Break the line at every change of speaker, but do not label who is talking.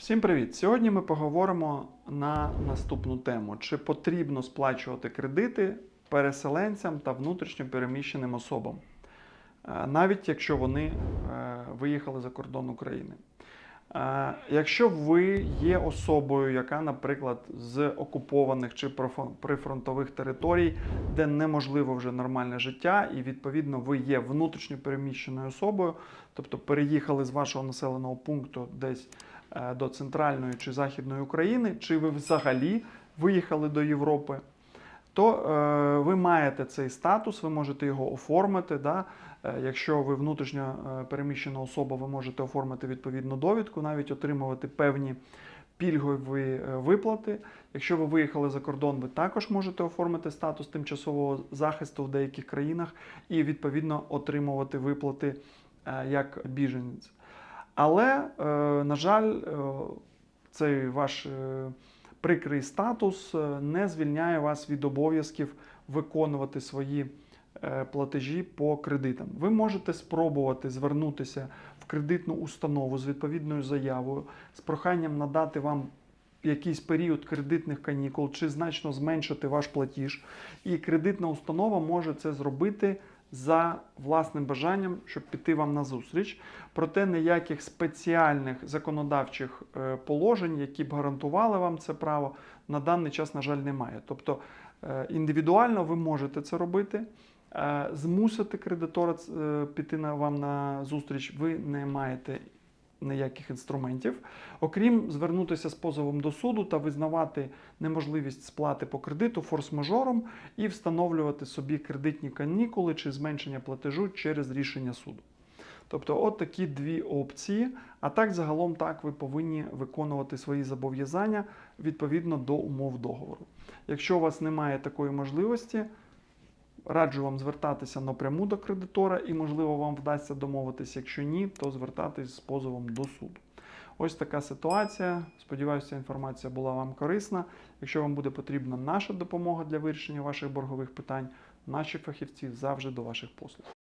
Всім привіт! Сьогодні ми поговоримо на наступну тему: чи потрібно сплачувати кредити переселенцям та внутрішньо переміщеним особам, е, навіть якщо вони е, виїхали за кордон України. Якщо ви є особою, яка, наприклад, з окупованих чи прифронтових територій, де неможливо вже нормальне життя, і відповідно ви є внутрішньо переміщеною особою, тобто переїхали з вашого населеного пункту десь е, до центральної чи західної України, чи ви взагалі виїхали до Європи, то е, ви маєте цей статус, ви можете його оформити. Да? Е, Якщо ви внутрішньо е, переміщена особа, ви можете оформити відповідну довідку, навіть отримувати певні пільгові е, виплати. Якщо ви виїхали за кордон, ви також можете оформити статус тимчасового захисту в деяких країнах і відповідно отримувати виплати як біженець. Але, на жаль, цей ваш прикрий статус е, не звільняє вас від обов'язків виконувати свої е, платежі по кредитам. Ви можете спробувати звернутися в кредитну установу з відповідною заявою з проханням надати вам якийсь період кредитних канікул чи значно зменшити ваш платіж. І кредитна установа може це зробити за власним бажанням, щоб піти вам на зустріч. Проте ніяких спеціальних законодавчих е, положень, які б гарантували вам це право, на даний час, на жаль, немає. Тобто е, індивідуально ви можете це робити. Е, Змусити кредитора піти на вам на зустріч, ви не маєте ніяких інструментів, окрім звернутися з позовом до суду та визнавати неможливість сплати по кредиту форс-мажором і встановлювати собі кредитні канікули чи зменшення платежу через рішення суду. Тобто, от такі дві опції. А так, загалом, так ви повинні виконувати свої зобов'язання відповідно до умов договору. Якщо у вас немає такої можливості, раджу вам звертатися напряму до кредитора і, можливо, вам вдасться домовитися. Якщо ні, то звертатись з позовом до суду. Ось така ситуація. Сподіваюся, інформація була вам корисна. Якщо вам буде потрібна наша допомога для вирішення ваших боргових питань, наші фахівці завжди до ваших послуг.